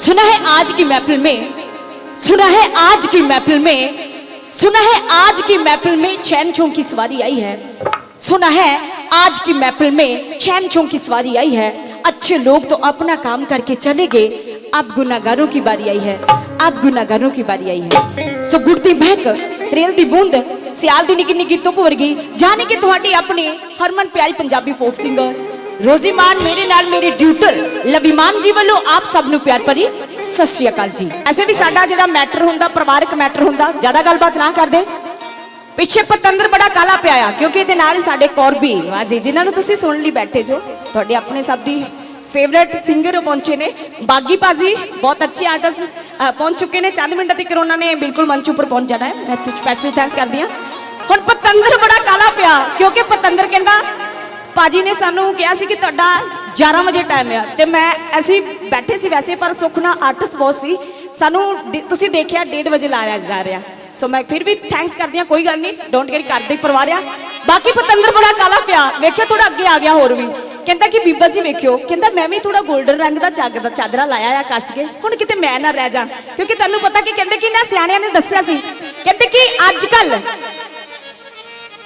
सुना है आज की महफिल में सुना है आज की महफिल में सुना है आज की महफिल में चैन छों की सवारी आई है सुना है आज की महफिल में चैन छों की सवारी आई है अच्छे लोग तो अपना काम करके चले गए अब गुनागारों की बारी आई है अब गुनागारों की बारी आई है ਸੋ ਗੁੜ ਦੀ ਮਹਿਕ ਰੇਲ ਦੀ ਬੂੰਦ ਸਿਆਲ ਦੀ ਨਿੱਕੀ ਨਿੱਕੀ ਧੁੱਪ ਵਰਗੀ ਜਾਣੀ ਕਿ ਤੁਹਾਡੀ ਆਪਣੀ ਹਰਮਨ ਪਿਆਰੀ ਪੰਜਾਬੀ ਫੋਕ ਸਿੰਗਰ ਰੋਜ਼ੀ ਮਾਨ ਮੇਰੇ ਨਾਲ ਮੇਰੇ ਡਿਊਟਰ ਲਵੀਮਾਨ ਜੀ ਵੱਲੋਂ ਆਪ ਸਭ ਨੂੰ ਪਿਆਰ ਭਰੀ ਸਤਿ ਸ਼੍ਰੀ ਅਕਾਲ ਜੀ ਐਸੇ ਵੀ ਸਾਡਾ ਜਿਹੜਾ ਮੈਟਰ ਹੁੰਦਾ ਪਰਿਵਾਰਕ ਮੈਟਰ ਹੁੰਦਾ ਜ਼ਿਆਦਾ ਗੱਲਬਾਤ ਨਾ ਕਰਦੇ ਪਿੱਛੇ ਪਤੰਦਰ ਬੜਾ ਕਾਲਾ ਪਿਆ ਆ ਕਿਉਂਕਿ ਇਹਦੇ ਨਾਲ ਹੀ ਸਾਡੇ ਕੌਰ ਵੀ ਜਿਨ੍ਹਾਂ ਨੂੰ ਤੁਸੀਂ ਸੁਣ ਲਈ ਬੈਠੇ ਜੋ ਤੁਹਾਡੇ ਆਪਣੇ ਸਭ ਦੀ ਫੇਵਰੇਟ ਸਿੰਗਰ ਪਹੁੰਚੇ ਨੇ ਬਾਗੀ ਭਾਜੀ ਬਹੁਤ ਅੱਛੇ ਆਰਟਿਸਟ ਪਹੁੰਚ ਚੁੱਕੇ ਨੇ ਚੰਦ ਮਿੰਟਾਂ ਤੱਕ ਉਹਨਾਂ ਨੇ ਬਿਲਕੁਲ ਮੰਚ ਉੱਪਰ ਪਹੁੰਚ ਜਾਣਾ ਹੈ ਮੈਂ ਤੁਝ ਸਪੈਸ਼ਲੀ ਥੈਂਕਸ ਕਰਦੀ ਹਾਂ ਹੁਣ ਪਤੰਦਰ ਬੜਾ ਕਾਲਾ ਪਿਆ ਕਿਉਂਕਿ ਪਤੰਦਰ ਕਹਿੰਦਾ ਪਾਜੀ ਨੇ ਸਾਨੂੰ ਕਿਹਾ ਸੀ ਕਿ ਤੁਹਾਡਾ 11 ਵਜੇ ਟਾਈਮ ਆ ਤੇ ਮੈਂ ਅਸੀਂ ਬੈਠੇ ਸੀ ਵੈਸੇ, ਪਰ ਸੁੱਖ ਆਰਟਿਸਟ ਬਹੁਤ ਸੀ। ਸਾਨੂੰ ਡ- ਤੁਸੀਂ ਦੇਖਿਆ 1:30 ਵਜੇ ਲਾਇਆ ਜਾ ਰਿਹਾ। ਸੋ ਮੈਂ ਫਿਰ ਵੀ ਥੈਂਕਸ ਕਰਦੀ ਹਾਂ, ਕੋਈ ਗੱਲ ਨਹੀਂ ਡੋਂਟ ਕੈਰੀ ਕਰਦੇ ਹੀ ਆ। ਬਾਕੀ ਪਤੰਦਰ ਬੜਾ ਕਾਲਾ ਪਿਆ, ਵੇਖਿਓ ਥੋੜਾ ਅੱਗੇ ਆ ਗਿਆ ਹੋਰ ਵੀ। ਕਹਿੰਦਾ ਕਿ ਬੀਬਾ ਜੀ ਵੇਖਿਓ, ਕਹਿੰਦਾ ਮੈਂ ਵੀ ਥੋੜਾ 골ਡਨ ਰੰਗ ਦਾ ਚੱਗ ਦਾ ਚਾਦਰਾ ਲਾਇਆ ਆ ਕੱਸ ਕੇ, ਹੁਣ ਕਿਤੇ ਮੈਂ ਨਾ ਰਹਿ ਜਾ। ਕਿਉਂਕਿ ਤੈਨੂੰ ਪਤਾ ਕਿ ਕਹਿੰਦੇ ਕਿ ਨਾ ਸਿਆਣਿਆਂ ਨੇ ਦੱਸਿਆ ਸੀ, ਕਹਿੰਦੇ ਕਿ ਅੱਜ ਕੱਲ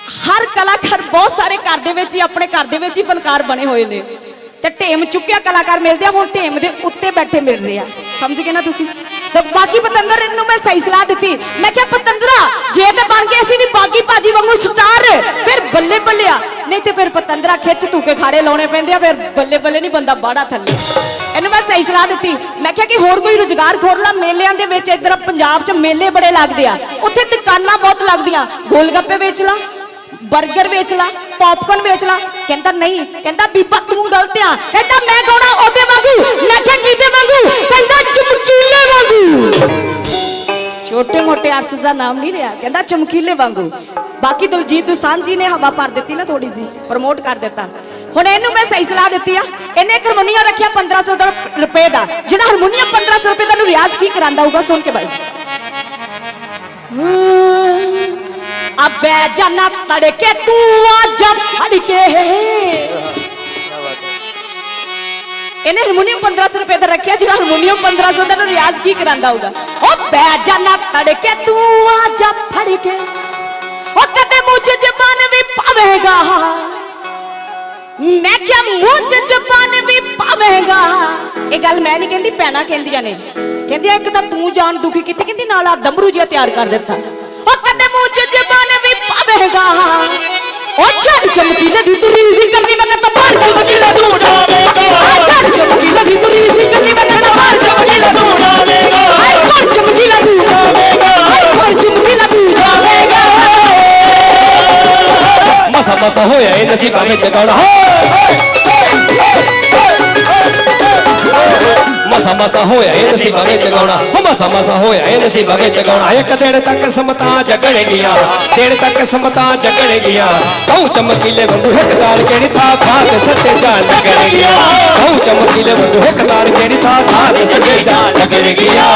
ਹਰ ਕਲਾਕਾਰ ਬਹੁਤ ਸਾਰੇ ਘਰ ਦੇ ਵਿੱਚ ਹੀ, ਆਪਣੇ ਘਰ ਦੇ ਵਿੱਚ ਹੀ ਫਨਕਾਰ ਬਣੇ ਹੋਏ ਨੇ। ਤੇ ਢੇਮ ਚੁੱਕਿਆ ਕਲਾਕਾਰ ਮਿਲਦੇ ਆ, ਹੁਣ ਢੇਮ ਦੇ ਉੱਤੇ ਬੈਠੇ ਮਿਲ ਰਹੇ ਆ। ਸਮਝ ਗਏ ਨਾ ਤੁਸੀਂ? ਸਭ ਬਾਕੀ ਪਤੰਦਰ, ਇਹਨੂੰ ਮੈਂ ਸਹੀ ਸਲਾਹ ਦਿੱਤੀ। ਮੈਂ ਕਿਹਾ, ਪਤੰਦਰਾ, ਜੇ ਤੇ ਬਣ ਗਏ ਅਸੀਂ ਵੀ ਬਾਗੀ ਭਾਜੀ ਵਾਂਗੂ ਸਟਾਰ, ਫਿਰ ਬੱਲੇ ਬੱਲਿਆ ਨਹੀਂ ਤੇ ਫਿਰ ਪਤੰਦਰਾ ਖਿੱਚ ਤੂੰ ਕੇ ਖਾੜੇ ਲਾਉਣੇ ਪੈਂਦੇ ਆ, ਫਿਰ ਬੱਲੇ ਬੱਲੇ ਨਹੀਂ ਬੰਦਾ ਬਾੜਾ ਥੱਲੇ। ਇਹਨੂੰ ਮੈਂ ਸਹੀ ਸਲਾਹ ਦਿੱਤੀ। ਮੈਂ ਕਿਹਾ ਕਿ ਹੋਰ ਕੋਈ ਰੁਜ਼ਗਾਰ ਖੋਲ ਲਾ, ਮੇਲਿਆਂ ਦੇ ਵਿੱਚ ਇੱਧਰ ਪੰਜਾਬ 'ਚ ਮੇਲੇ ਬੜੇ ਲੱਗਦੇ ਆ। ਉੱਥੇ ਦੁਕਾਨਾਂ ਬਹੁਤ ਲੱਗਦੀਆਂ। ਗੋਲ ਗੱਪੇ ਵੇਚ ਲਾ। 버ਗਰ ਵੇਚ ਲਾ ਪੌਪਕਾਰਨ ਵੇਚ ਲਾ। ਕਹਿੰਦਾ ਨਹੀਂ, ਕਹਿੰਦਾ ਬੀਬਾ ਤੂੰ ਗਲਤ ਆ। ਕਹਿੰਦਾ ਮੈਂ ਗਾਉਣਾ ਉਹਦੇ ਵਾਂਗੂ, ਮੈਂ ਕਿਹਾ ਕਿਹਦੇ ਵਾਂਗੂ, ਕਹਿੰਦਾ ਚਮਕੀਲੇ ਵਾਂਗੂ। ਛੋਟੇ ਮੋਟੇ ਆਰਟਿਸਟ ਦਾ ਨਾਮ ਨਹੀਂ ਲਿਆ, ਕਹਿੰਦਾ ਚਮਕੀਲੇ ਵਾਂਗੂ। ਬਾਕੀ ਦਲਜੀਤ ਦੋਸਾਂਝ ਜੀ ਨੇ ਹਵਾ ਭਰ ਦਿੱਤੀ ਨਾ ਥੋੜੀ ਸੀ ਪ੍ਰਮੋਟ ਕਰ ਦਿੱਤਾ। ਹੁਣ ਇਹਨੂੰ ਮੈਂ ਸਹੀ ਸਲਾਹ ਦਿੱਤੀ ਆ, ਇਹਨੇ ਇੱਕ ਹਾਰਮੋਨੀਅਮ ਰੱਖਿਆ 1500 ਦਾ ਰੁਪਏ ਦਾ ਜਿਹੜਾ ਹਾਰਮੋਨੀਅਮ 1500 ਰੁਪਏ ਦਾ ਨੂੰ ਰਿਆਜ਼ ਕੀ ਕਰਾਂਦਾ ਹੋਊਗਾ, ਸੁਣ ਕੇ ਬਸ। ਅਬੇ ਜਨਾ ਤੜਕੇ ਤੂੰ ਆ ਜਾ ਫੜ ਕੇ ਇਹਨੇ ਹਾਰਮੋਨੀਅਮ 1500 ਰੁਪਏ ਦਾ ਰੱਖਿਆ, ਜਿਹੜਾ ਹਾਰਮੋਨੀਅਮ 1500 ਦਾ ਨੂੰ ਰਿਆਜ਼ ਕੀ ਕਰਾਂਦਾ ਹੋਊਗਾ? ਓ ਬੈ ਜਨਾ ਤੜਕੇ ਤੂੰ ਆ ਜਾ ਫੜ ਕੇ ਓ ਕਦੇ ਮੂੰਹ ਜ਼ਬਾਨ ਵੀ ਪਾਵੇਗਾ। ਮੈਂ ਕਿਹਾ ਮੂੰਹ ਜ਼ਬਾਨ ਵੀ ਪਾਵੇਗਾ। ਇਹ ਗੱਲ ਮੈਂ ਨਹੀਂ ਕਹਿੰਦੀ ਪੈਣਾ ਕਹਿੰਦੀਆਂ ਨੇ। ਕਹਿੰਦੀਆਂ ਇੱਕ ਤਾਂ ਤੂੰ ਜਾਨ ਦੁਖੀ ਕੀਤੀ, ਕਹਿੰਦੀ ਨਾਲ ਆ ਦਮਰੂ ਜਿਹਾ ਤਿਆਰ ਕਰ ਦਿੱਤਾ। ਉਹ ਕਦੇ ਮੂੰਹ 'ਚ ਜ਼ਬਾਨ ਵੀ ਪਾਵੇਗਾ ਉਹ ਛੱਡ ਚਮਕੀਲੇ ਦੀ ਤੂੰ ਰੀਜ਼ੀ ਕਰਨੀ ਮੈਂ ਤਾਂ ਬਾਹਰ ਚਮਕੀਲੇ ਤੂੰ ਉਡਾਵੇਗਾ ਛੱਡ ਚਮਕੀਲੇ ਦੀ ਤੂੰ ਰੀਜ਼ੀ ਕਰਨੀ ਮੈਂ ਤਾਂ ਬਾਹਰ ਚਮਕੀਲੇ ਤੂੰ ਉਡਾਵੇਗਾ ਆਈ ਕੋਲ ਚਮਕੀਲਾ ਤੂੰ ਉਡਾਵੇਗਾ ਆਈ ਕੋਲ ਚਮਕੀਲਾ ਤੂੰ ਉਡਾਵੇਗਾ ਮਸਾ ਮਸਾ ਹੋਇਆ ਇਹ ਨਸੀਬਾਂ ਮਸਾ ਮਸਾ ਹੋਇਆ ਇਹ ਨਸੀਬਾਂ ਵਿੱਚ ਗਾਉਣਾ ਹੋ ਮਸਾ ਮਸਾ ਹੋਇਆ ਇਹ ਨਸੀਬਾਂ ਵਿੱਚ ਗਾਉਣਾ ਇੱਕ ਦਿਨ ਤੱਕ ਸਮਤਾਂ ਜਗਣਗੀਆਂ ਦਿਨ ਤੱਕ ਸਮਤਾਂ ਜਗਣਗੀਆਂ ਕਹੂੰ ਚਮਕੀਲੇ ਵਾਂਗੂ ਇੱਕ ਤਾਲ ਕਿਹੜੀ ਥਾਂ ਥਾਂ ਤੇ ਸੱਤੇ ਜਾਣ ਲੱਗਣਗੀਆਂ ਕਹੂੰ ਚਮਕੀਲੇ ਵਾਂਗੂ ਇੱਕ ਤਾਲ ਕਿਹੜੀ ਥਾਂ ਥਾਂ ਤੇ ਸੱਤੇ ਜਾਣ ਲੱਗਣਗੀਆਂ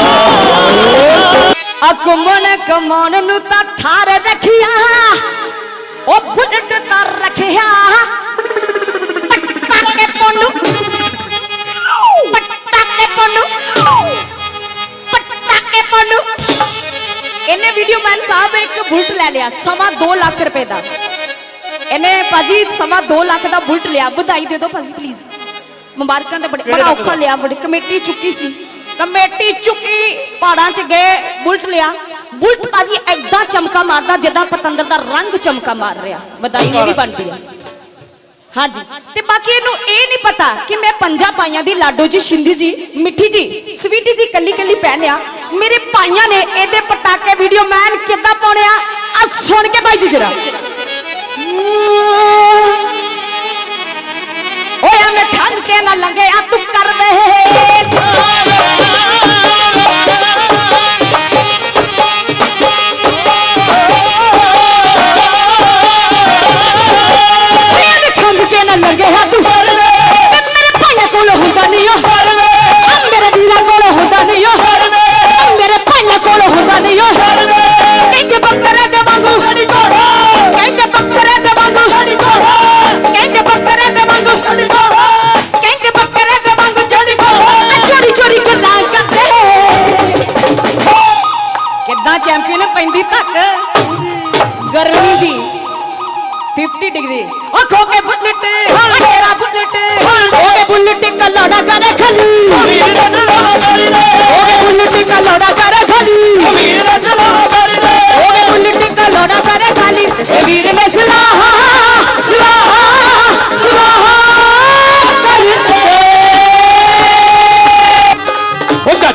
ਆ ਘੁੰਮਣ ਕਮਾਉਣ ਨੂੰ ਤਾਂ ਥਾਰ ਰੱਖਿਆ ਉਹ ਬੁੱਢ ਤਾਂ ਰੱਖਿਆ ਪਟਾਕੇ ਪੋਨੂ ਪਟਾਕੇ ਪੋਨੂ ਪਟਾਕੇ ਪੋਨੂ ਇਹਨੇ ਵੀਡੀਓ ਮੈਨ ਸਾਹਿਬ ਇੱਕ ਬੁਲਟ ਲੈ ਲਿਆ ਸਵਾ 2 ਲੱਖ ਰੁਪਏ ਦਾ। ਇਹਨੇ ਭਾਜੀ ਸਵਾ 2 ਲੱਖ ਦਾ ਬੁਲਟ ਲਿਆ ਵਧਾਈ ਦੇ ਦਿਓ ਭਾਜੀ ਪਲੀਜ਼ ਮੁਬਾਰਕਾਂ ਦਾ ਬੜੇ- ਬੜਾ ਔਖਾ ਲਿਆ ਬੜੀ ਕਮੇਟੀ ਚੁੱਕੀ ਸੀ। ਕਮੇਟੀ ਚੁੱਕੀ ਪਹਾੜਾਂ 'ਚ ਗਏ ਬੁਲਟ ਲਿਆ। ਬੁਲਟ ਭਾਜੀ ਐਦਾਂ ਚਮਕਾ ਮਾਰਦਾ ਜਿੱਦਾਂ ਪਤੰਦਰ ਦਾ ਰੰਗ ਚਮਕਾ ਮਾਰ ਰਿਹਾ। ਵਧਾਈ ਇਹ ਵੀ ਬਣਦੀ ਆ ਹਾਂਜੀ। ਤੇ ਬਾਕੀ ਇਹਨੂੰ ਇਹ ਨਹੀਂ ਪਤਾ ਕਿ ਮੈਂ ਪੰਜਾਂ ਪਾਈਆਂ ਦੀ ਲਾਡੋ ਜੀ, ਸ਼ਿੰਦੀ ਜੀ, ਮਿੱਠੀ ਜੀ, ਸਵੀਟੀ ਜੀ ਕੱਲੀ ਕੱਲੀ ਪਹਿਨਿਆ ਮੇਰੇ ਭਾਈਆਂ ਨੇ ਇਹਦੇ ਪਟਾਕੇ ਵੀਡੀਓ ਮੈਨ ਕਿੱਦਾਂ ਪਾਉਣਿਆ ਆ? ਸੁਣ ਕੇ ਬਾਈ ਜੀ ਜਰਾ ਓਏ ਮੈਂ ਠੰਡ ਕੇ ਨਾ ਲੰਘਿਆ ਤੂੰ ਕਰ ਦੇ। गर्मी भी 50 डिग्री आँखों के बुलेट हाँ, तेरा बुलेट। ओए बुलेट का लौड़ा कर खली। ओए बुलेट का लौड़ा कर खली। ओए बुलेट का लौड़ा कर खाली। वीर ने सलाहा सलाहा सलाहा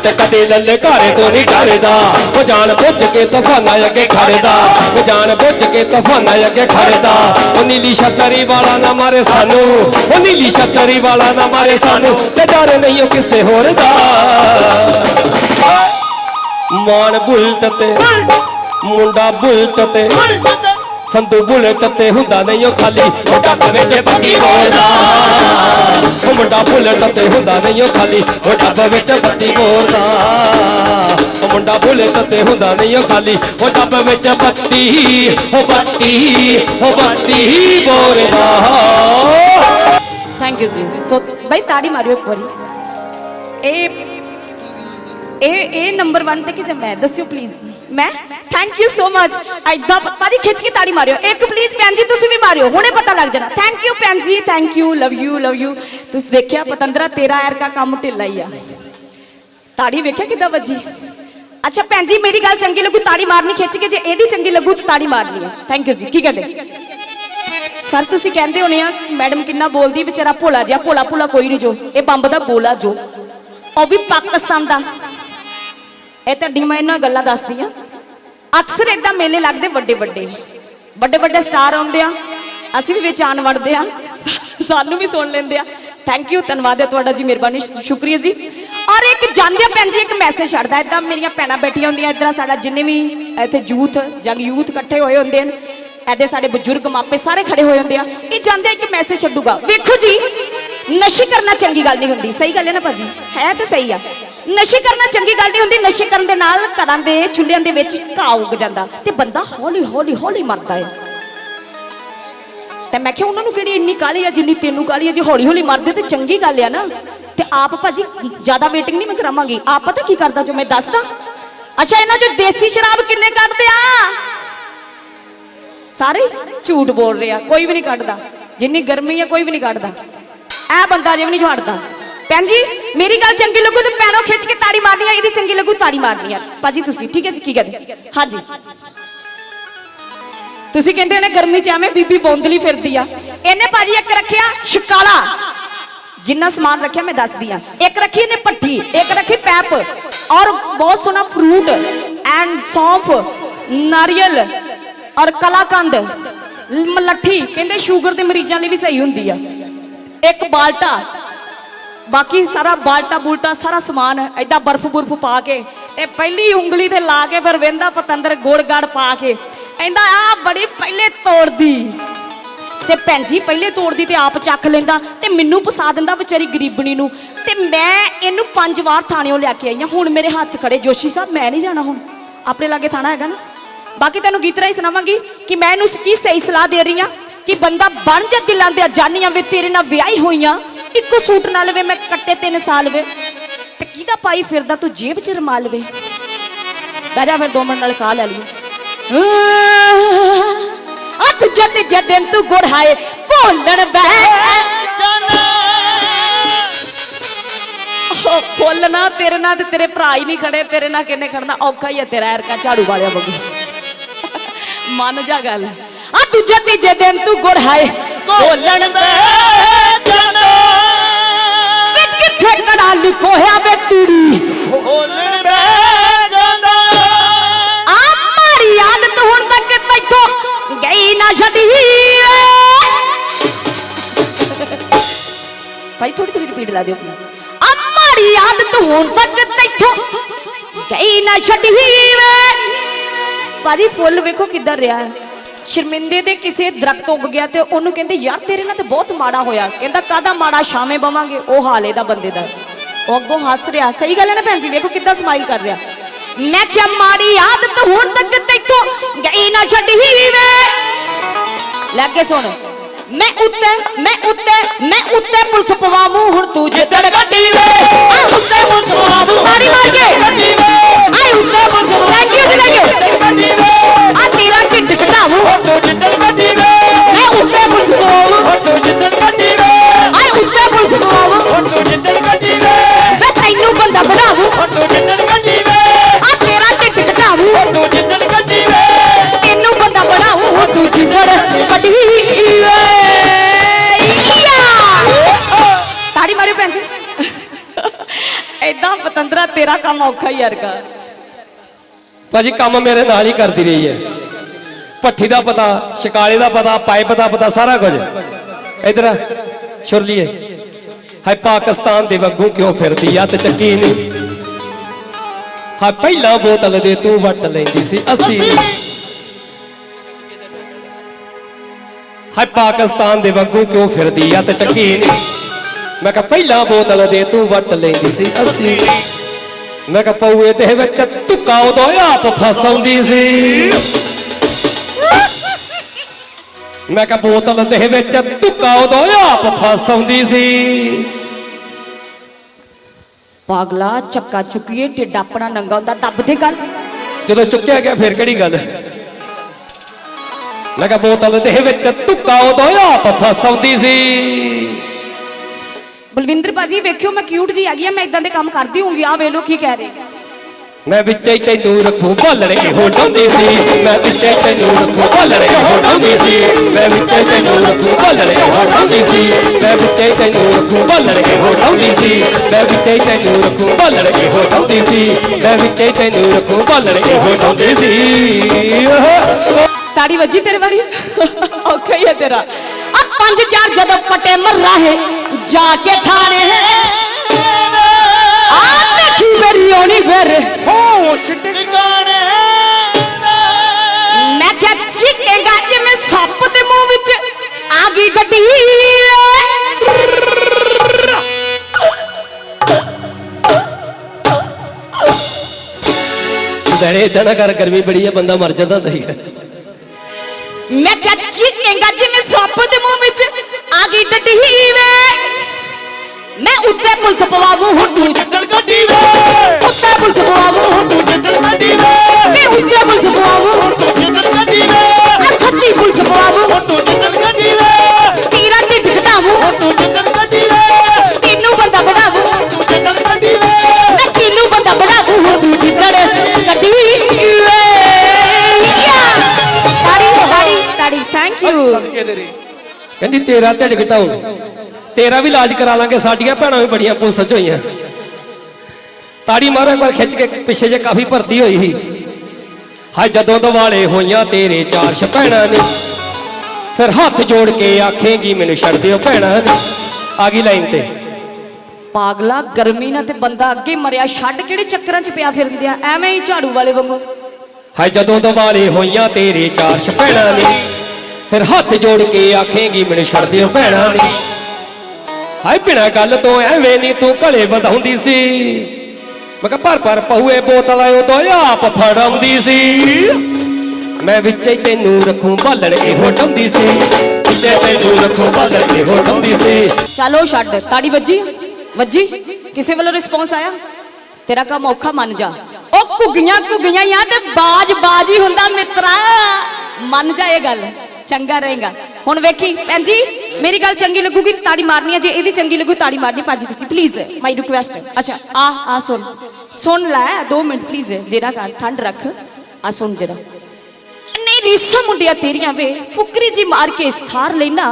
ਸਲਾਹਾ ਉਹ ਜੱਟ ਕਦੇ ਤੋਂ ਨਹੀਂ ਡਰਦਾ। ਉਹ ਜਾਣ ਬੁੱਝ ਕੇ ਤੂਫਾਨਾਂ ਅੱਗੇ ਖੜਦਾ। ਉਹ ਜਾਣ ਬੁੱਝ ਕੇ ਤੂਫਾਨਾਂ ਅੱਗੇ ਖੜਦਾ। ਉਹ ਨੀਲੀ ਛਤਰੀ ਵਾਲਾ ਨਾ ਮਾਰੇ ਸਾਨੂੰ। ਉਹ ਨੀਲੀ ਛਤਰੀ ਵਾਲਾ ਨਾ ਮਾਰੇ ਸਾਨੂੰ। ਤੇ ਡਰ ਨਹੀਂ ਉਹ ਕਿਸੇ ਹੋਰ ਦਾ। ਮਾਨ ਬੁਲਟ ਤੇ, ਮੁੰਡਾ ਬੁਲਟ ਤੇ। ਸੰਧੂ ਬੁਲਟ ਤੇ ਹੁੰਦਾ ਨਹੀਂ ਉਹ ਖਾਲੀ ਉਹ ਡੱਬ ਵਿੱਚ ਬੱਤੀ ਮੋਰਦਾ ਉਹ ਮੁੰਡਾ ਬੁਲਟ ਤੇ ਹੁੰਦਾ ਨਹੀਂ ਉਹ ਖਾਲੀ ਉਹ ਡੱਬ ਵਿੱਚ ਬੱਤੀ ਮੋਰਦਾ ਉਹ ਮੁੰਡਾ ਬੁਲਟ ਤੇ ਹੁੰਦਾ ਨਹੀਂ ਉਹ ਖਾਲੀ ਉਹ ਡੱਬ ਵਿੱਚ ਬੱਤੀ ਉਹ ਬੱਤੀ ਉਹ ਬੱਤੀ ਮੋਰਦਾ ਥੈਂਕ ਯੂ ਜੀ ਸੋ ਬਈ ਤਾੜੀ ਮਾਰਿਓ ਇੱਕ ਵਾਰੀ। ਇਹ ਇਹ ਇਹ ਨੰਬਰ 1 ਤੇ ਕਿ ਜਾਂ ਮੈਂ ਦੱਸਿਓ ਪਲੀਜ਼ ਮੈਂ ਥੈਂਕ ਯੂ ਸੋ ਮਚ ਐਦਾਂ ਭਾਜੀ ਖਿੱਚ ਕੇ ਤਾੜੀ ਮਾਰਿਓ ਇੱਕ ਪਲੀਜ਼ ਭੈਣ ਜੀ ਤੁਸੀਂ ਵੀ ਮਾਰਿਓ ਹੁਣੇ ਪਤਾ ਲੱਗ ਜਾਣਾ ਥੈਂਕ ਯੂ ਭੈਣ ਜੀ thank you love you love you ਤੁਸੀਂ ਦੇਖਿਆ ਪਤੰਦਰਾ ਤੇਰਾ ਐਰ ਕਾ ਕੰਮ ਢਿੱਲਾ ਹੀ ਆ ਤਾੜੀ ਵੇਖਿਆ ਕਿੱਦਾਂ ਵੱਜੀ ਅੱਛਾ ਭੈਣ ਜੀ ਮੇਰੀ ਗੱਲ ਚੰਗੀ ਲੱਗੂ ਤਾੜੀ ਮਾਰਨੀ ਖਿੱਚ ਕੇ ਜੇ ਇਹਦੀ ਚੰਗੀ ਲੱਗੂ ਤਾਂ ਤਾੜੀ ਮਾਰਨੀ ਹੈ ਥੈਂਕ ਯੂ ਜੀ ਕੀ ਕਹਿੰਦੇ ਸਰ ਤੁਸੀਂ ਕਹਿੰਦੇ ਹੋਣੇ ਆ ਮੈਡਮ ਕਿੰਨਾ ਬੋਲਦੀ ਵਿਚਾਰਾ ਭੋਲਾ ਜਿਹਾ ਭੋਲਾ ਭੋਲਾ ਕੋਈ ਨਹੀਂ ਜੋ ਇਹ ਬੰਬ ਦਾ ਗੋਲਾ ਜੋ ਉਹ ਵੀ ਪਾਕਿਸਤਾਨ ਦਾ ਇਹ ਤਾਂ ਮੈਂ ਇਹਨਾਂ ਗੱਲਾਂ ਦੱਸਦੀ ਆ ਅਕਸਰ ਏਦਾਂ ਮੇਲੇ ਲੱਗਦੇ ਵੱਡੇ ਵੱਡੇ। ਵੱਡੇ ਵੱਡੇ ਸਟਾਰ ਆਉਂਦੇ ਆ, ਅਸੀਂ ਵੀ ਵਿੱਚ ਆਣ ਵੜਦੇ ਆ, ਸਾਨੂੰ ਵੀ ਸੁਣ ਲੈਂਦੇ ਆ। ਥੈਂਕ ਯੂ ਧੰਨਵਾਦ ਹੈ ਤੁਹਾਡਾ ਜੀ, ਮਿਹਰਬਾਨੀ ਸ਼ੁਕਰੀਆ ਜੀ। ਔਰ ਇੱਕ ਜਾਂਦੇ ਭੈਣ ਜੀ ਇੱਕ ਮੈਸੇਜ ਛੱਡਦਾ ਇਦਾਂ ਮੇਰੀਆਂ ਭੈਣਾਂ ਬੈਠੀਆਂ ਹੁੰਦੀਆਂ ਇਦਾਂ ਸਾਡਾ ਜਿੰਨੇ ਵੀ ਇੱਥੇ ਯੂਥ, ਜੰਗ ਯੂਥ ਇਕੱਠੇ ਹੋਏ ਹੁੰਦੇ ਨੇ ਐਦੇ ਸਾਡੇ ਬਜ਼ੁਰਗ ਮਾਪੇ ਸਾਰੇ ਖੜੇ ਹੋਏ ਹੁੰਦੇ ਆ। ਇਹ ਜਾਂਦੇ ਇੱਕ ਮੈਸੇਜ ਛੱਡੂਗਾ, ਵੇਖੋ ਜੀ, ਨਸ਼ੇ ਕਰਨਾ ਚੰਗੀ ਗੱਲ ਨਹੀਂ ਹੁੰਦੀ। ਸਹੀ ਗੱਲ ਹੈ ਨਾ ਭਾਜੀ? ਹੈ ਤੇ ਸਹੀ ਆ। ਨਸ਼ੇ ਕਰਨਾ ਚੰਗੀ ਗੱਲ ਨਹੀਂ ਹੁੰਦੀ ਨਸ਼ੇ ਕਰਨ ਦੇ ਨਾਲ ਘਰਾਂ ਦੇ ਚੁੱਲ੍ਹਿਆਂ ਦੇ ਵਿੱਚ ਘਾਹ ਉੱਗ ਜਾਂਦਾ ਤੇ ਬੰਦਾ ਹੌਲੀ ਹੌਲੀ ਹੌਲੀ ਮਰਦਾ ਹੈ। ਤੇ ਮੈਂ ਕਿਹਾ, ਉਹਨਾਂ ਨੂੰ ਕਿਹੜੀ ਇੰਨੀ ਕਾਲੀ ਆ, ਜਿੰਨੀ ਤੈਨੂੰ ਕਾਲੀ ਆ? ਜੇ ਹੌਲੀ ਹੌਲੀ ਮਰਦੇ ਤੇ ਚੰਗੀ ਗੱਲ ਆ ਨਾ। ਤੇ ਆਪ ਭਾਜੀ, ਜ਼ਿਆਦਾ ਵੇਟਿੰਗ ਨਹੀਂ ਮੈਂ ਕਰਾਵਾਂਗੀ। ਆਪ ਪਤਾ ਕੀ ਕਰਦਾ ਜੋ ਮੈਂ ਦੱਸਦਾ? ਅੱਛਾ, ਇਹਨਾਂ ਚੋਂ ਦੇਸੀ ਸ਼ਰਾਬ ਕਿੰਨੇ ਕੱਢਦੇ ਆ? ਸਾਰੇ ਝੂਠ ਬੋਲ ਰਹੇ ਆ, ਕੋਈ ਵੀ ਨਹੀਂ ਕੱਢਦਾ। ਜਿੰਨੀ ਗਰਮੀ ਆ, ਕੋਈ ਵੀ ਨਹੀਂ ਕੱਢਦਾ। ਇਹ ਬੰਦਾ ਜਿਵੇਂ ਨਹੀਂ ਛੱਡਦਾ ਭੈਣ ਜੀ, ਮੇਰੀ ਗੱਲ ਚੰਗੀ ਲੱਗੂ ਤੇ ਪੈਰੋਂ ਖਿੱਚ ਕੇ ਤਾੜੀ ਮਾਰਨੀ ਆ, ਇਹਦੀ ਚੰਗੀ ਲੱਗੂ ਤਾੜੀ ਮਾਰਨੀ ਆ। ਭਾਜੀ ਤੁਸੀਂ, ਠੀਕ ਹੈ ਜੀ, ਕੀ ਕਹਿੰਦੇ ਹਾਂਜੀ। ਤੁਸੀਂ ਕਹਿੰਦੇ ਨੇ ਗਰਮੀ ਚ ਐਵੇਂ ਬੀਬੀ ਬੌਂਦਲੀ ਫਿਰਦੀ ਆ। ਇਹਨੇ ਭਾਜੀ ਇੱਕ ਰੱਖਿਆ ਸ਼ਿਕਾਲਾ ਜਿੰਨਾ ਸਮਾਨ ਰੱਖਿਆ ਮੈਂ ਦੱਸਦੀ ਆ। ਇੱਕ ਰੱਖੀ ਇਹਨੇ ਪੱਠੀ ਇੱਕ ਰੱਖੀ ਪੈਪ ਔਰ ਬਹੁਤ ਸੋਹਣਾ ਫਰੂਟ ਐਂਡ ਸੌਂਫ, ਨਾਰੀਅਲ ਔਰ ਕਲਾਕੰਦ ਮਲੱਠੀ। ਕਹਿੰਦੇ ਸ਼ੂਗਰ ਦੇ ਮਰੀਜ਼ਾਂ ਲਈ ਵੀ ਸਹੀ ਹੁੰਦੀ ਆ। ਇੱਕ ਬਾਲਟਾ ਬਾਕੀ ਸਾਰਾ ਬਾਲਟਾ ਬੂਲਟਾ, ਸਾਰਾ ਸਮਾਨ ਐਦਾਂ ਬਰਫ ਬੁਰਫ ਪਾ ਕੇ ਤੇ ਪਹਿਲੀ ਉਂਗਲੀ ਤੇ ਲਾ ਕੇ ਫਿਰ ਵੇਂਦਾ ਪਤੰਦਰ ਗੁੜ ਗੜ ਪਾ ਕੇ। ਕਹਿੰਦਾ ਆ ਬੜੀ ਪਹਿਲੇ ਤੋੜਦੀ। ਤੇ ਭੈਣ ਜੀ ਪਹਿਲੇ ਤੋੜਦੀ ਤੇ ਆਪ ਚੱਕ ਲੈਂਦਾ ਤੇ ਮੈਨੂੰ ਫਸਾ ਦਿੰਦਾ ਵਿਚਾਰੀ ਗਰੀਬਣੀ ਨੂੰ। ਤੇ ਮੈਂ ਇਹਨੂੰ ਪੰਜ ਵਾਰ ਥਾਣਿਓਂ ਲਿਆ ਕੇ ਆਈ ਹਾਂ। ਹੁਣ ਮੇਰੇ ਹੱਥ ਖੜੇ ਜੋਸ਼ੀ ਸਾਹਿਬ, ਮੈਂ ਨਹੀਂ ਜਾਣਾ ਹੁਣ। ਆਪਣੇ ਲਾਗੇ ਥਾਣਾ ਹੈਗਾ ਨਾ। ਬਾਕੀ ਤੈਨੂੰ ਗੀਤ ਰਾਹੀਂ ਸੁਣਾਵਾਂਗੀ ਕਿ ਮੈਂ ਇਹਨੂੰ ਕੀ ਸਹੀ ਸਲਾਹ ਦੇ ਰਹੀ ਹਾਂ ਕਿ ਬੰਦਾ ਬਣ ਜਾ ਦਿਲਾਂ ਦੇ ਜਾਨੀਆਂ ਵੀ ਤੇਰੇ ਨਾਲ ਵਿਆਹੀ ਹੋਈਆਂ ਇੱਕੋ ਸੂਟ ਨਾਲ ਲਵੇ, ਮੈਂ ਕੱਟੇ ਤਿੰਨ ਸਾਲ ਵੇ। ਤੇ ਕਿਹਦਾ ਪਾਈ ਫਿਰਦਾ, ਤੂੰ ਜੇਬ ਚ ਰਮਾਲ ਵੇ। ਬਹਿ ਜਾ ਫਿਰ ਦੋ ਮਿੰਟ ਨਾਲ ਸਾਹ ਲੈ ਲਈ ਆ ਤੂੰ ਜਦ ਜਦਨ ਤੂੰ ਗੁੜਾਏ ਭੋਲਣ ਬੈ ਉਹ ਬੋਲਣਾ ਤੇਰੇ ਨਾਲ ਤੇ ਤੇਰੇ ਭਰਾ ਹੀ ਨਹੀਂ ਖੜੇ, ਤੇਰੇ ਨਾਲ ਕਿੰਨੇ ਖੜਨਾ? ਔਖਾ ਹੀ ਹੈ ਤੇਰਾ ਐਰਕਾ ਝਾੜੂ ਵਾਲਿਆ ਬੱਗੂ ਮੰਨ ਜਾ ਗੱਲ। ਆ ਦੂਜੇ ਤੀਜੇ ਦਿਨ ਤੂੰ ਗੁੜ ਗੁੜਾਏ ਬੋਲਣ ਬੈ ਕਿੱਥੇ ਕੜਾ ਲੁਕੋਇਆ ਵੇ ਤੂੜੀ ਹੋਲਣ ਬੈ ਜਾਂਦਾ। ਆ ਮਾਰੀ ਆਦਤ ਹੁਣ ਤੱਕ ਤੈਥੋਂ ਗਈ ਨਾ ਛੱਡੀ ਵੇ। ਭਾਈ ਥੋੜੀ ਥੋੜੀ ਰਿਪੀਟ ਲਾ ਦਿਓ ਪਲੀਜ਼ ਆ ਮਾਰੀ ਆਦਤ ਹੁਣ ਤੱਕ ਤੈਥੋਂ ਗਈ ਨਾ ਛੱਡੀ ਵੇ। ਭਾਜੀ ਫੁੱਲ ਵੇਖੋ ਕਿੱਧਰ ਰਿਹਾ ਹੈ। ਸ਼ਰਮਿੰਦੇ ਦੇ ਕਿਸੇ ਦਰਖਤ ਉੱਗ ਗਿਆ ਤੇ ਉਹਨੂੰ ਕਹਿੰਦੇ, ਯਾਰ, ਤੇਰੇ ਨਾਲ ਤੇ ਬਹੁਤ ਮਾੜਾ ਹੋਇਆ। ਕਹਿੰਦਾ ਕਾਦਾ ਮਾੜਾ? ਸ਼ਾਮੇ ਬਵਾਂਗੇ। ਉਹ ਹਾਲੇ ਦਾ ਬੰਦੇ ਦਾ। ਉਹ ਅੱਗੋਂ ਹੱਸ ਰਿਹਾ। ਸਹੀ ਗੱਲ ਹੈ ਨਾ ਭੈਣ ਜੀ? ਵੇਖੋ ਕਿੱਦਾਂ ਸਮਾਈਲ ਕਰ ਰਿਹਾ। ਮੈਂ ਕਿਹਾ, ਮਾੜੀ ਆਦਤ ਹੁਣ ਤੱਕ ਤੈਥੋਂ ਗਈ ਨਾ ਛੱਡੀ ਵੇ। ਲੈ ਕੇ ਸੁਣ। ਮੈਂ ਉੱਤੇ ਮੈਂ ਉੱਤੇ ਮੈਂ ਉੱਤੇ ਪੁਲਸ ਪਵਾਮੂ ਹੁਣ ਤੂੰ ਜਿੱਦੜ ਗੱਡੀ ਵੇ। ਆ ਉੱਤੇ ਪੁਲਸ ਪਵਾਮੂ ਮਾਰੀ ਮਾਰ ਕੇ। ਗੱਡੀ ਵੇ ਆਈ ਉੱਤੇ police thank you thank you ਆ ਤੇਰਾ రావు ఐ ఉత్తే పుడుచుకోవు ఐ ఉత్తే పుడుచుకోవు ਮੈਂ ਤੈਨੂੰ ਬੰਦਾ ਬਣਾਉ ਆ ਤੇਰਾ ਟਿੱਟ ਟਕਾਉ ਤੈਨੂੰ ਬੰਦਾ ਬਣਾਉ ਤੂੰ ਜਿੱਦੜ ਕੱਢੀ ਤਾੜੀ ਮਾਰਿਓ ਭੈਣ ਜੀ ਐਦਾਂ ਪਤੰਦਰਾ ਤੇਰਾ ਕੰਮ ਔਖਾ ਹੀ ਯਾਰ ਕਾ ਭਾਜੀ ਕੰਮ ਮੇਰੇ ਨਾਲ ਹੀ ਕਰਦੀ ਰਹੀ ਹੈ ਭੱਠੀ ਦਾ ਪਤਾ ਸ਼ਿਕਾਲੇ ਦਾ ਪਤਾ, ਪਾਈਪ ਦਾ ਪਤਾ, ਸਾਰਾ ਕੁਝ। ਇਧਰ ਛੁਰਲੀਏ ਹਾਏ, ਪਾਕਿਸਤਾਨ ਦੇ ਵਾਂਗੂ ਕਿਉਂ ਫਿਰਦੀ ਆ ਤੇ ਚੱਕੀ ਨਹੀਂ ਹਾਂ ਪਹਿਲਾਂ ਬੋਤਲ ਦੇ ਤੂੰ ਵੱਟ ਲੈਂਦੀ ਸੀ, ਅਸੀਂ ਹਾਏ, ਪਾਕਿਸਤਾਨ ਦੇ ਵਾਂਗੂ ਕਿਉਂ ਫਿਰਦੀ ਆ ਤੇ ਚੱਕੀ ਨਹੀਂ ਮੈਂ ਕਿਹਾ, ਪਹਿਲਾਂ ਬੋਤਲ ਦੇ ਤੂੰ ਵੱਟ ਲੈਂਦੀ ਸੀ, ਅਸੀਂ ਮੈਂ ਕਿਹਾ, ਪਊਏ ਤੇ ਵਿੱਚ ਤੁੱਕਾ ਉਦੋਂ ਆਪ ਫਸਾਉਂਦੀ ਸੀ। ਮੈਂ ਕਿਹਾ ਬੋਤਲ ਦੇ ਵਿੱਚ ਤੁੱਕਾ ਉਦੋਂ ਆਪ ਫਸਾਉਂਦੀ ਸੀ। ਪਾਗਲਾ ਚੱਕਾ ਚੁੱਕੀਏ ਢਿੱਡ ਆਪਣਾ ਨੰਗਾ ਹੁੰਦਾ ਦੱਬ ਦੇ ਗੱਲ ਜਦੋਂ ਚੁੱਕਿਆ ਗਿਆ ਫਿਰ ਕਿਹੜੀ ਗੱਲ? ਮੈਂ ਕਿਹਾ ਬੋਤਲ ਦੇ ਵਿੱਚ ਤੁੱਕਾ ਉਦੋਂ ਆਪ ਫਸਾਉਂਦੀ ਸੀ। ਬਲਵਿੰਦਰ ਬਾਜੀ ਵੇਖਿਓ ਮੈਂ ਕਿਊਟ ਜੀ ਆ ਗਈ ਆ ਮੈਂ ਇਦਾਂ ਦੇ ਕੰਮ ਕਰਦੀ ਹੋਊਂਗੀ। ਆ ਵੇਖ ਲੋ ਕੀ ਕਹਿ ਰਹੇ। ਮੈਂ ਵਿੱਚੇ ਹੀ ਤੈਨੂੰ ਰੱਖੂ, ਭਾਲਣ ਇਹੋ ਡਾਉਂਦੀ ਸੀ? ਮੈਂ ਵਿੱਚੇ ਹੀ ਤੈਨੂੰ ਰੱਖੂ, ਭਾਲਣ ਇਹੋ ਡਾਉਂਦੀ ਸੀ? ਮੈਂ ਵਿੱਚੇ ਤੈਨੂੰ ਰੱਖੂ, ਭਾਲਣ ਇਹੋ ਡਾਉਂਦੀ ਸੀ? ਮੈਂ ਵਿੱਚੇ ਤੈਨੂੰ ਰੱਖੂ, ਭਾਲਣ ਇਹੋ ਡਾਉਂਦੀ ਸੀ? ਮੈਂ ਵਿੱਚੇ ਤੈਨੂੰ ਰੱਖੂ, ਭਾਲਣ ਇਹੋ ਡਾਉਂਦੀ ਸੀ? ਮੈਂ ਵਿੱਚੇ ਤੈਨੂੰ ਰੱਖੂ, ਭਾਲਣ ਇਹੋ ਡਾਉਂਦੀ ਸੀ? ਤਾੜੀ ਵੱਜੀ ਤੇਰੇ ਵਾਰੀ? ਔਖਾ ਹੀ ਹੈ ਤੇਰਾ। ਆ ਪੰਜ ਚਾਰ ਜਦੋਂ ਪਟੇ ਮਰ ਹੈ ਜਾ ਕੇ ਥਾਣੇ। ਹੋਣੀ ਫਿਰ? ਹੋਸ਼ ਟਿਕਾਣੇ ਮੈਂ ਕਿਹਾ ਚਿੱਟੇਗਾ ਜਿਵੇਂ ਸੱਪ ਦੇ ਮੂੰਹ ਵਿੱਚ। ਆ ਗਈ ਗੱਡੀ। ਸੁਧਾਰੇ ਏਦਾਂ ਨਾ ਕਰ ਗਰਮੀ ਬੜੀ ਹੈ ਬੰਦਾ ਮਰ ਜਾਂਦਾ ਹੁੰਦਾ ਹੀ ਮੈਂ ਕਿਹਾ ਚਿੱਟੇਗਾ ਜਿਵੇਂ ਸੱਪ ਦੇ ਮੂੰਹ ਵਿੱਚ। ਆ ਗਈ ਗੱਡੀ ਵੇ। ਮੈਂ ਉੱਤੇ ਪੁਲਕ ਪਵਾਵੂ ਹੁੱਡੂ ਚੱਲ ਗੱਡੀ ਵੇ ਉੱਤੇ ਪੁਲਕ ਪਵਾਵੂ ਹੁੱਡੂ ਚੱਲ ਗੱਡੀ ਵੇ ਮੈਂ ਉੱਤੇ ਪੁਲਕ ਪਵਾਵੂ ਚੱਲ ਗੱਡੀ ਵੇ ਆ ਸੱਚੀ ਪੁਲਕ ਪਵਾਵੂ ਤੂੰ ਚੱਲ ਗੱਡੀ ਵੇ ਤੀਰਾ ਢਿੱਡ ਘਟਾਵੂ ਤੂੰ ਚੱਲ ਗੱਡੀ ਵੇ ਤੀਨੂੰ ਬੰਦਾ ਬਣਾਵੂ ਤੂੰ ਚੱਲ ਗੱਡੀ ਵੇ ਮੈਂ ਤੀਨੂੰ ਬੰਦਾ ਬਣਾਵੂ ਹੁਣ ਤੂੰ ਜਿੱਦੜ ਗੱਡੀ ਵੇ ਤਾੜੀ ਤਾੜੀ ਤਾੜੀ ਥੈਂਕ ਯੂ ਕਹਿੰਦੀ ਤੇਰਾ ਢਿੱਡ ਘਟਾਉ ਤੇਰਾ ਵੀ ਇਲਾਜ ਕਰਾ ਲਾਂਗੇ ਸਾਡੀਆਂ ਭੈਣਾਂ ਵੀ ਬੜੀਆਂ ਪੁਲਿਸ ਚ ਹੋਈਆਂ। ਤਾੜੀ ਮਾਰੋ ਇੱਕ ਵਾਰ ਖਿੱਚ ਕੇ ਪਿੱਛੇ ਜੇ ਕਾਫੀ ਭਰਤੀ ਹੋਈ ਸੀ। ਹਾਏ ਜਦੋਂ ਦਿਵਾਲੇ ਹੋਈਆਂ ਤੇਰੇ ਚਾਰ ਛਪੈਣਾਂ ਨੇ ਫਿਰ ਹੱਥ ਜੋੜ ਕੇ ਆਖੇਗੀ ਮੈਨੂੰ ਛੱਡ ਦਿਓ ਭੈਣਾਂ ਨੇ। ਆ ਗਈ ਲਾਈਨ ਤੇ। ਪਾਗਲਾ ਗਰਮੀ ਨਾਲ ਤੇ ਬੰਦਾ ਅੱਗੇ ਮਰਿਆ ਛੱਡ ਕਿਹੜੇ ਚੱਕਰਾਂ 'ਚ ਪਿਆ ਫਿਰਦੇ ਆ ਐਵੇਂ ਹੀ ਝਾੜੂ ਵਾਲੇ ਵਾਂਗੂ। ਹਾਏ ਜਦੋਂ ਦਿਵਾਲੇ ਹੋਈਆਂ ਤੇਰੇ ਚਾਰ ਛਪੈਣਾਂ ਨੇ ਫਿਰ ਹੱਥ ਜੋੜ ਕੇ ਆਖੇਗੀ ਮੈਨੂੰ ਛੱਡ ਦਿਓ ਭੈਣਾਂ ਨੇ। ਹਾਏ ਬਿਨਾਂ ਗੱਲ ਤੋਂ ਐਵੇਂ ਨਹੀਂ ਤੂੰ ਘਲੇ ਵਧਾਉਂਦੀ ਸੀ। ਮੈਂ ਕਿਹਾ, ਭਰ ਭਰ ਪਹੂਏ ਬੋਤਲ ਆਇਓ ਤੋਂ ਆਪ ਫੜਾਉਂਦੀ ਸੀ। ਮੈਂ ਵਿੱਚ ਹੀ ਤੈਨੂੰ ਰੱਖੂ ਭਾਲਣ ਇਹੋ ਡਾਉਂਦੀ ਸੀ। ਵਿੱਚੇ ਤੈਨੂੰ ਰੱਖੂ ਭਾਲਣ ਇਹੋ ਡਾਉਂਦੀ ਸੀ। ਚਲੋ ਛੱਡ, ਤਾੜੀ ਵੱਜੀ? ਵੱਜੀ? ਕਿਸੇ ਵੱਲੋਂ ਰਿਸਪੌਂਸ ਆਇਆ? ਤੇਰਾ ਕੰਮ ਔਖਾ ਮੰਨ ਜਾ। ਉਹ ਘੁੱਗੀਆਂ ਘੁੱਗੀਆਂ ਯਾਰ ਤੇ ਬਾਜ ਬਾਜ ਹੀ ਹੁੰਦਾ ਮਿੱਤਰਾ। ਮੰਨ ਜਾ ਇਹ ਗੱਲ। ਚੰਗਾ ਰਹੇਗਾ। ਹੁਣ ਵੇਖੀ, ਭੈਣ ਜੀ, ਮੇਰੀ ਗੱਲ ਚੰਗੀ ਲੱਗੂਗੀ ਤਾੜੀ ਮਾਰਨੀ ਹੈ, ਜੇ ਇਹਦੀ ਚੰਗੀ ਲੱਗੂ ਤਾੜੀ ਮਾਰਨੀ ਭਾਜੀ ਤੁਸੀਂ ਪਲੀਜ਼ ਮਾਈ ਰਿਕੁਐਸਟ ਅੱਛਾ ਆ ਆ ਸੁਣ ਸੁਣ ਲੈ 2 ਮਿੰਟ ਪਲੀਜ਼ ਜੇਰਾ ਕਰ ਠੰਡ ਰੱਖ। ਆ ਸੁਣ ਜਰਾ। ਨਹੀਂ ਰੀਸਾਂ ਮੁੰਡਿਆ ਤੇਰੀਆਂ ਵੇ, ਫੁਕਰੀ ਜੀ ਮਾਰ ਕੇ ਸਾਰ ਲੈਣਾ।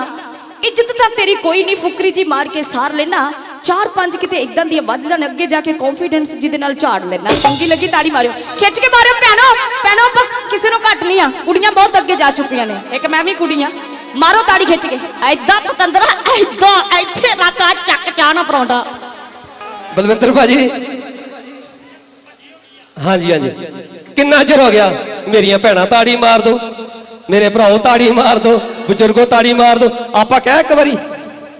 ਇੱਜ਼ਤ ਤਾਂ ਤੇਰੀ ਕੋਈ ਨਹੀਂ, ਫੁਕਰੀ ਜੀ ਮਾਰ ਕੇ ਸਾਰ ਲੈਣਾ। ਚਾਰ ਪੰਜ ਕਿਤੇ ਇਦਾਂ ਦੀਆਂ ਵੱਜ ਜਾਣ, ਅੱਗੇ ਜਾ ਕੇ ਕੌਨਫੀਡੈਂਸ ਜਿਹਦੇ ਨਾਲ ਝਾੜ ਲੈਣਾ। ਚੰਗੀ ਲੱਗੀ ਤਾੜੀ ਮਾਰਿਓ। ਖਿੱਚ ਕੇ ਮਾਰਿਓ, ਭੈਣੋ ਭੈਣੋ, ਆਪਾਂ ਕਿਸੇ ਨੂੰ ਘੱਟ ਨਹੀਂ ਆ। ਕੁੜੀਆਂ ਬਹੁਤ ਅੱਗੇ ਜਾ ਚੁੱਕੀਆਂ ਨੇ। ਇੱਕ ਮੈਂ ਵੀ ਕੁੜੀਆਂ ਮਾਰੋ ਤਾੜੀ ਖਿੱਚ ਕੇ। ਐਦਾਂ ਪਤੰਦਰਾ ਐਦਾਂ ਇੱਥੇ ਰੱਖਾ ਚੱਕ ਚਾਣਾ ਪਰੌਂਠਾ। ਬਲਵਿੰਦਰ ਭਾਜੀ। ਹਾਂਜੀ ਹਾਂਜੀ। ਕਿੰਨਾ ਚਿਰ ਹੋ ਗਿਆ? ਮੇਰੀਆਂ ਭੈਣਾਂ ਤਾੜੀ ਮਾਰ ਦੋ। ਮੇਰੇ ਭਰਾਓ ਤਾੜੀ ਮਾਰ ਦੋ। ਬਜ਼ੁਰਗੋ ਤਾੜੀ ਮਾਰ ਦੋ। ਆਪਾਂ ਕਹਿ ਇੱਕ ਵਾਰੀ,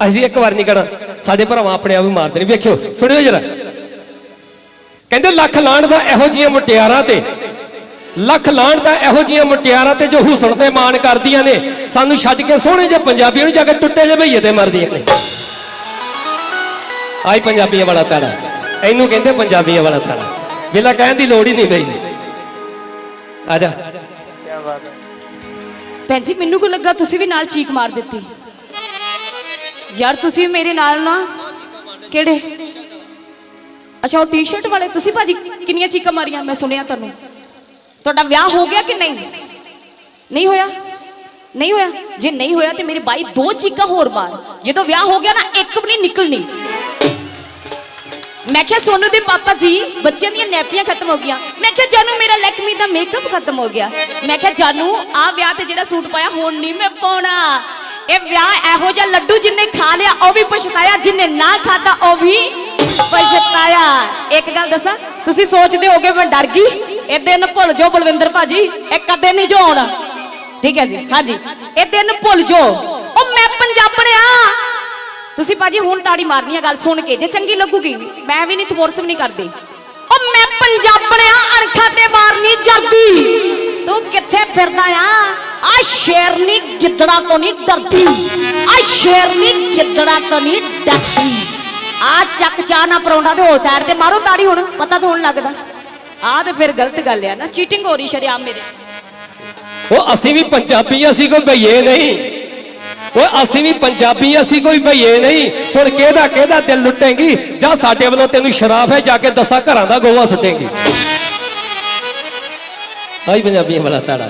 ਅਸੀਂ ਇੱਕ ਵਾਰ ਨਹੀਂ ਕਹਣਾ। ਸਾਡੇ ਭਰਾਵਾਂ ਆਪਣੇ ਆਪ ਹੀ ਮਾਰਦੇ ਨੇ। ਵੇਖਿਓ, ਸੁਣਿਓ ਜਰਾ। ਕਹਿੰਦੇ ਲੱਖ ਲਾਣ ਦਾ ਇਹੋ ਜੀਆਂ ਮੁਟਿਆਰਾਂ ਤੇ। ਲੱਖ ਲਾਣ ਦਾ ਇਹੋ ਜੀਆਂ ਮੁਟਿਆਰਾਂ ਤੇ ਜੋ ਹੁਸਨ ਤੇ ਮਾਣ ਕਰਦੀਆਂ ਨੇ। ਸਾਨੂੰ ਛੱਡ ਕੇ ਸੋਹਣੇ ਜਿਹੇ ਪੰਜਾਬੀਆਂ ਨੂੰ ਜਾ ਕੇ ਟੁੱਟੇ ਜੇ ਭਈਏ ਤੇ ਮਰਦੀਆਂ ਨੇ। ਆਈ ਪੰਜਾਬੀਆਂ ਵਾਲਾ ਤਾੜਾ ਇਹਨੂੰ ਕਹਿੰਦੇ ਪੰਜਾਬੀਆਂ ਵਾਲਾ ਤਾੜਾ ਵੇਲਾ ਕਹਿਣ ਦੀ ਲੋੜ ਹੀ ਨਹੀਂ ਪਈ ਆ ਜਾ। ਭੈਣ ਜੀ, ਮੈਨੂੰ ਕੋ ਲੱਗਾ ਤੁਸੀਂ ਵੀ ਨਾਲ ਚੀਕ ਮਾਰ ਦਿੱਤੀ? ਯਾਰ ਤੁਸੀਂ ਮੇਰੇ ਨਾਲ ਨਾ ਕਿਹੜੇ? ਅੱਛਾ, ਉਹ ਟੀ-ਸ਼ਰਟ ਵਾਲੇ, ਤੁਸੀਂ ਭਾਜੀ ਕਿੰਨੀਆਂ ਚੀਕਾਂ ਮਾਰੀਆਂ? ਮੈਂ ਸੁਣਿਆ ਤੁਹਾਨੂੰ। ਤੁਹਾਡਾ ਵਿਆਹ ਹੋ ਗਿਆ ਕਿ ਨਹੀਂ? ਨਹੀਂ ਹੋਇਆ? ਨਹੀਂ ਹੋਇਆ? ਜੇ ਨਹੀਂ ਹੋਇਆ ਤੇ ਮੇਰੇ ਬਾਈ ਦੋ ਚੀਕਾਂ ਹੋਰ ਮਾਰ। ਜਦੋਂ ਵਿਆਹ ਹੋ ਗਿਆ ਨਾ, ਇੱਕ ਵੀ ਨਹੀਂ ਨਿਕਲਣੀ। ਮੈਂ ਕਿਹਾ, ਸੋਨੂ ਦੇ ਪਾਪਾ ਜੀ, ਬੱਚਿਆਂ ਦੀਆਂ ਨੈਪੀਆਂ ਖਤਮ ਹੋ ਗਈਆਂ। ਮੈਂ ਕਿਹਾ, ਜਾਨੂ, ਮੇਰਾ ਲੈਕਮੀ ਦਾ ਮੇਕਅਪ ਖਤਮ ਹੋ ਗਿਆ। ਮੈਂ ਕਿਹਾ, ਜਾਨੂ ਆ ਵਿਆਹ ਤੇ ਜਿਹੜਾ ਸੂਟ ਪਾਇਆ, ਹੁਣ ਨਹੀਂ ਮੈਂ ਪਾਉਣਾ। ਇਹ ਵਿਆਹ ਇਹੋ ਜਿਹਾ ਲੱਡੂ ਜਿੰਨੇ ਖਾ ਲਿਆ, ਉਹ ਵੀ ਪਛਤਾਇਆ, ਜਿੰਨੇ ਨਾ ਖਾਦਾ ਉਹ ਵੀ ਪਛਤਾਇਆ। ਇੱਕ ਗੱਲ ਦੱਸਾਂ, ਤੁਸੀਂ ਸੋਚਦੇ ਹੋਗੇ ਮੈਂ ਡਰ ਗਈ। ਇਹ ਦਿਨ ਭੁੱਲ ਜਾਓ ਬਲਵਿੰਦਰ ਭਾਜੀ, ਇਹ ਕਦੇ ਨਹੀਂ ਜੋ ਠੀਕ ਹੈ ਜੀ, ਹਾਂਜੀ। ਇਹ ਦਿਨ ਭੁੱਲ ਜਾਓ। ਉਹ ਮੈਂ ਪੰਜਾਬਣਿਆ ਤੁਸੀਂ ਭਾਜੀ ਹੁਣ ਤਾੜੀ ਮਾਰਨੀ ਆ ਗੱਲ ਸੁਣ ਕੇ, ਜੇ ਚੰਗੀ ਲੱਗੂਗੀ, ਮੈਂ ਵੀ ਨਹੀਂ ਥੋਰਸ ਵੀ ਨਹੀਂ ਕਰਦੀ। ਉਹ ਮੈਂ ਪੰਜਾਬਣਿਆ ਅਣਖਾਂ ਤੇ ਮਾਰਨੀ ਜਰਦੀ। ਤੂੰ ਕਿੱਥੇ ਫਿਰਦਾ ਆ? ਆ ਸ਼ੇਰਨੀ ਗਿੱਦੜਾ ਤੋਂ ਨਹੀਂ ਡਰਦੀ। ਆ ਸ਼ੇਰਨੀ ਗਿੱਦੜਾ ਤੋਂ ਨਹੀਂ ਡਰਦੀ। ਆ ਚੱਕ ਚਾਹ ਨਾ ਪਰੌਂਠਾ ਤੇ ਹੋ ਸਾਈਡ ਤੇ ਮਾਰੋ ਤਾੜੀ ਹੁਣ, ਪਤਾ ਤਾਂ ਹੁਣ ਲੱਗਦਾ। ਆ ਤੇ ਫਿਰ ਗਲਤ ਗੱਲ ਆ ਨਾ, ਚੀਟਿੰਗ ਹੋ ਰਹੀ ਸ਼ਰਿਆਮ ਮੇਰੇ। ਉਹ ਅਸੀਂ ਵੀ ਪੰਜਾਬੀ ਅਸੀਂ ਕੋਈ ਭਈਏ ਨਹੀਂ। ਓਏ ਅਸੀਂ ਵੀ ਪੰਜਾਬੀ ਅਸੀਂ ਕੋਈ ਭਈਏ ਨਹੀਂ। ਹੁਣ ਕਿਹਦਾ ਕਿਹਦਾ ਦਿਲ ਲੁੱਟੇਗੀ? ਜਾਂ ਸਾਡੇ ਵੱਲੋਂ ਤੈਨੂੰ ਸ਼ਰਾਫ ਹੈ, ਜਾ ਕੇ ਦਸਾਂ ਘਰਾਂ ਦਾ ਗੋਵਾ ਸੁੱਟੇਗੀ। ਆਈ ਪੰਜਾਬੀਆਂ ਵਾਲਾ ਤਾੜਾ।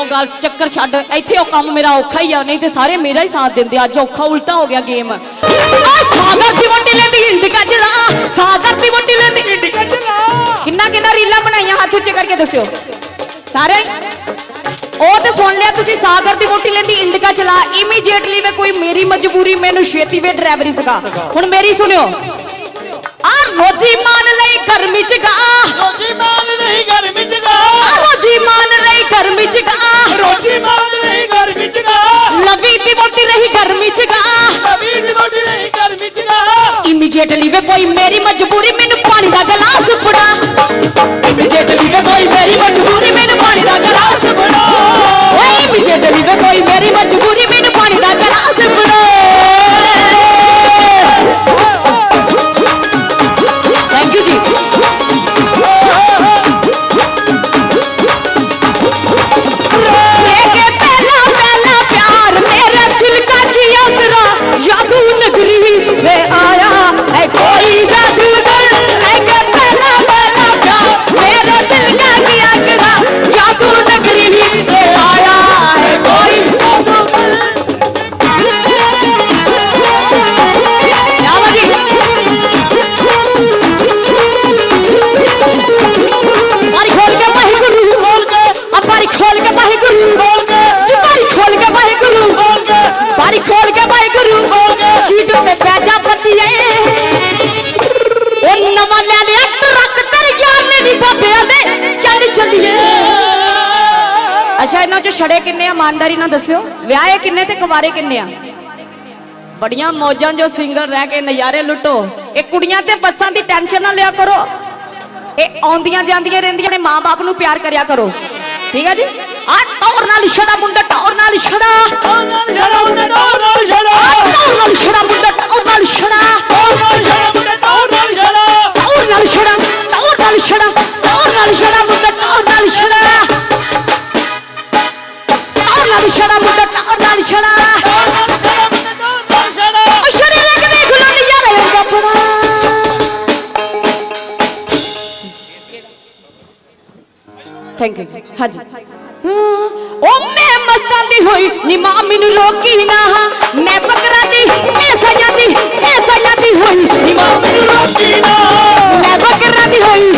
ਉਹ ਗੱਲ ਚੱਕਰ ਛੱਡ ਇੱਥੇ ਉਹ ਕੰਮ ਮੇਰਾ ਔਖਾ ਹੀ ਆ ਨਹੀਂ ਤੇ ਸਾਰੇ ਮੇਰਾ ਹੀ ਸਾਥ ਦਿੰਦੇ ਅੱਜ ਔਖਾ ਉਲਟਾ ਹੋ ਗਿਆ ਗੇਮ ਆ ਸਾਗਰ ਦੀ ਵੰਡੀ ਲੈਂਦੀ ਇੰਡਿਕਾ ਚਲਾ ਸਾਗਰ ਦੀ ਵੰਡੀ ਲੈਂਦੀ ਇੰਡਿਕਾ ਚਲਾ ਕਿੰਨਾ ਕਿੰਨਾ ਰੀਲਾਂ ਬਣਾਈਆਂ ਹੱਥ ਉੱਚੇ ਕਰਕੇ ਦੱਸਿਓ। ਸਾਰੇ? ਉਹ ਤੇ ਸੁਣ ਲਿਆ ਤੁਸੀਂ ਸਾਗਰ ਦੀ ਵੋਟੀ ਲੈਂਦੀ ਇੰਡਿਕਾ ਚਲਾ ਇਮੀਡੀਏਟਲੀ ਵੇ ਕੋਈ ਮੇਰੀ ਮਜਬੂਰੀ ਮੈਨੂੰ ਛੇਤੀ ਵੇ ਡਰਾਈਵਰੀ ਸਿਖਾ। ਹੁਣ ਮੇਰੀ ਸੁਣਿਓ। ਆ ਰੋਜੀ ਮਾਨ ਲਈ ਗਰਮੀ ਚ ਗਾ। ਰੋਟੀ ਮਾਨ ਨਹੀਂ ਘਰ ਵਿੱਚ ਗਾ। ਆ ਰੋਜੀ ਮਾਨ ਲਈ ਗਰਮੀ ਚ ਗਾ ਰੋਟੀ ਮਾਨ ਨਹੀਂ ਘਰ ਵਿੱਚ ਗਾ ਲਵੀ ਦੀ ਵੋਟੀ ਰਹੀ ਗਰਮੀ ਚ ਗਾ ਕਬੀ ਦੀ ਰੋਟੀ ਨਹੀਂ ਘਰ ਵਿੱਚ ਗਾ ਇਮੀਡੀਏਟਲੀ ਵੇ ਕੋਈ ਮੇਰੀ ਮਜਬੂਰੀ ਮੈਨੂੰ ਪਾਣੀ ਦਾ ਗਲਾਸ ਫੜਾ ਇਮੀਡੀਏਟਲੀ ਵੇ ਕੋਈ ਮੇਰੀ ਮਜਬੂਰੀ ਮੈਨੂੰ ਪਾਣੀ ਚ ਛੜੇ ਕਿੰਨੇ ਆ? ਇਮਾਨਦਾਰੀ ਨਾਲ ਦੱਸਿਓ। ਵਿਆਹੇ ਕਿੰਨੇ ਤੇ ਕੁਵਾਰੇ ਕਿੰਨੇ ਆ? ਬੜੀਆਂ ਮੌਜਾਂ ਜੋ ਸਿੰਗਲ ਰਹਿ ਕੇ ਨਜ਼ਾਰੇ ਲੁੱਟੋ। ਇਹ ਕੁੜੀਆਂ ਤੇ ਬੱਸਾਂ ਦੀ ਟੈਨਸ਼ਨ ਨਾ ਲਿਆ ਕਰੋ। ਇਹ ਆਉਂਦੀਆਂ ਜਾਂਦੀਆਂ ਰਹਿੰਦੀਆਂ ਨੇ, ਮਾਂ-ਬਾਪ ਨੂੰ ਪਿਆਰ ਕਰਿਆ ਕਰੋ। ਠੀਕ ਹੈ ਜੀ? ਆ ਟੌਰ ਨਾਲ ਛੜਾ ਮੁੰਡਾ, ਟੌਰ ਨਾਲ ਛੜਾ। ਉਹ ਨਾਲ ਛੜਾ ਮੁੰਡਾ ਟੌਰ ਨਾਲ ਛੜਾ ਟੌਰ ਨਾਲ ਛੜਾ ਮੁੰਡਾ, ਟੌਰ ਨਾਲ ਛੜਾ। ਟੌਰ ਨਾਲ ਛੜਾ ਮੁੰਡਾ ਟੌਰ ਨਾਲ ਛੜਾ ਟੌਰ ਨਾਲ ਛੜਾ ਟੌਰ ਨਾਲ ਛੜਾ। ਟੌਰ ਨਾਲ ਛੜਾ ਮੁੰਡਾ, ਟੌਰ ਨਾਲ ਛੜਾ। ਨਾਲ ਛੜਾ ਮੁੰਡਾ ਟੌਰ ਨਾਲ ਛੜਾ ਥੈਂਕ ਯੂ ਹਾਂਜੀ ਹਾਂ, ਮੈਂ ਮਸਤਾਂ ਦੀ ਹੋਈ ਨੀ ਮਾਂ ਮੈਨੂੰ ਰੋਕੀ ਨਾ ਮੈਂ ਫਕਰਾਂ ਦੀ ਮੈਂ ਸਜਾਂ ਦੀ ਮੈਂ ਸਜਾਂ ਦੀ ਹੋਈ ਨੀ ਮੈਨੂੰ ਰੋਕੀ ਨਾ ਮੈਂ ਫਕਰਾਂ ਦੀ ਹੋਈ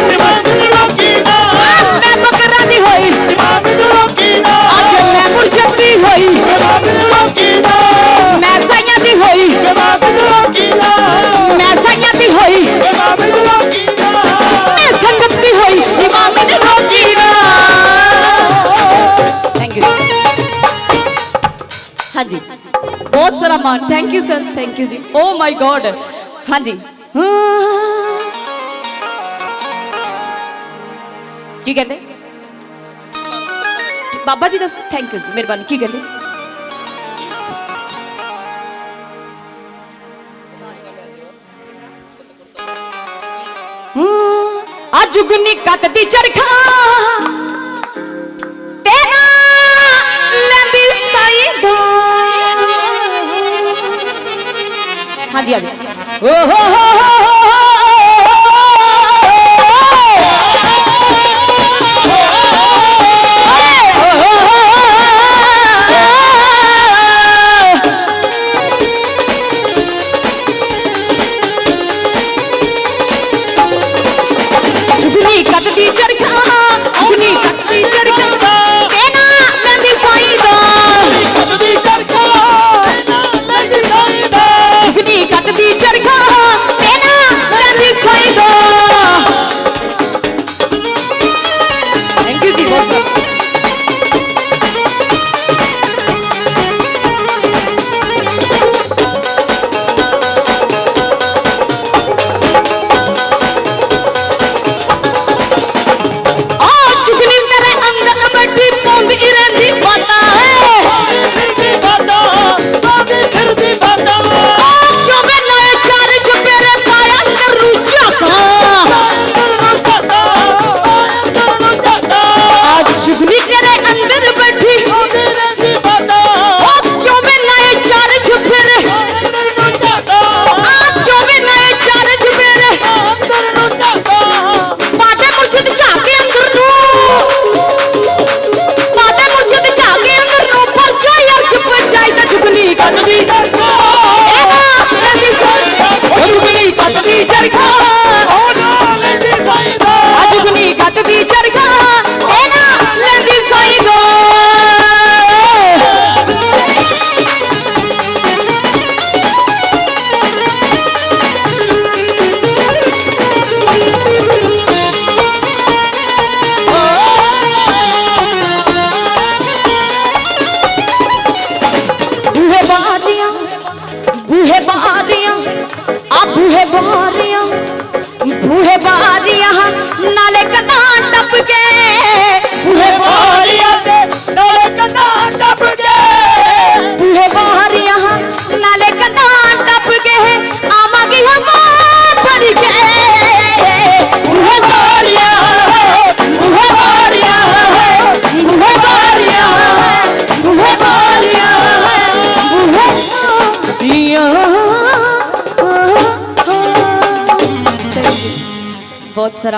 ਹਾਂਜੀ। ਬਹੁਤ ਸਾਰਾ ਮਾਨ thank you sir thank you ਜੀ। ਓ ਮਾਈ ਗੋਡ ਹਾਂਜੀ। ਕੀ ਕਹਿੰਦੇ? ਬਾਬਾ ਜੀ ਦੱਸੋ। ਥੈਂਕ ਯੂ ਜੀ, ਮਿਹਰਬਾਨੀ। ਕੀ ਕਹਿੰਦੇ? ਆ ਜੁਗਨੀ ਕੱਟਦੀ ਚਰਖਾ। ਹਾਂਜੀ ਹਾਂਜੀ ਓ ਹੋ ਹੋ ਹੋ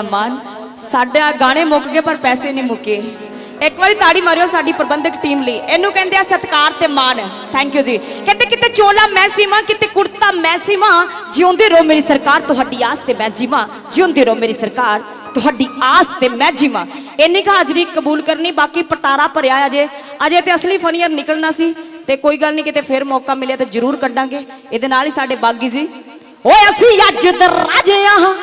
ਬਹੁਤ ਮਾਨ, ਸਾਡਾ ਗਾਣੇ ਮੁੱਕ ਗਏ ਪਰ ਪੈਸੇ ਨਹੀਂ ਮੁੱਕੇ। ਇੱਕ ਵਾਰੀ ਤਾੜੀ ਮਾਰਿਓ ਸਾਡੀ ਪ੍ਰਬੰਧਕ ਟੀਮ ਲਈ। ਇਹਨੂੰ ਕਹਿੰਦੇ ਆ ਸਤਕਾਰ ਤੇ ਮਾਣ। ਥੈਂਕ ਯੂ ਜੀ। ਕਹਿੰਦੇ ਕਿਤੇ ਚੋਲਾ ਮੈਂ ਸੀਮਾ ਕਿਤੇ ਕੁੜਤਾ ਮੈਂ ਸੀਮਾ ਜਿਉਂਦੇ ਰਹੋ ਮੇਰੀ ਸਰਕਾਰ, ਤੁਹਾਡੀ ਆਸ ਤੇ ਮੈਂ ਜੀਵਾਂ। ਜਿਉਂਦੇ ਰਹੋ ਮੇਰੀ ਸਰਕਾਰ, ਤੁਹਾਡੀ ਆਸ ਤੇ ਮੈਂ ਜੀਵਾਂ। ਇੰਨੀ ਕੁ ਹਾਜ਼ਰੀ ਕਬੂਲ ਕਰਨੀ, ਬਾਕੀ ਪਟਾਰਾ ਭਰਿਆ ਅਜੇ ਅਜੇ ਤੇ ਅਸਲੀ ਫਨੀਅਰ ਨਿਕਲਣਾ ਸੀ। ਤੇ ਕੋਈ ਗੱਲ ਨਹੀਂ, ਕਿਤੇ ਫਿਰ ਮੌਕਾ ਮਿਲਿਆ ਤਾਂ ਜ਼ਰੂਰ ਕੱਢਾਂਗੇ। ਇਹਦੇ ਨਾਲ ਹੀ ਸਾਡੇ ਬਾਗੀ ਜੀ। ਓਏ ਅਸੀਂ ਅੱਜ ਦਰਾਜੇ ਆ।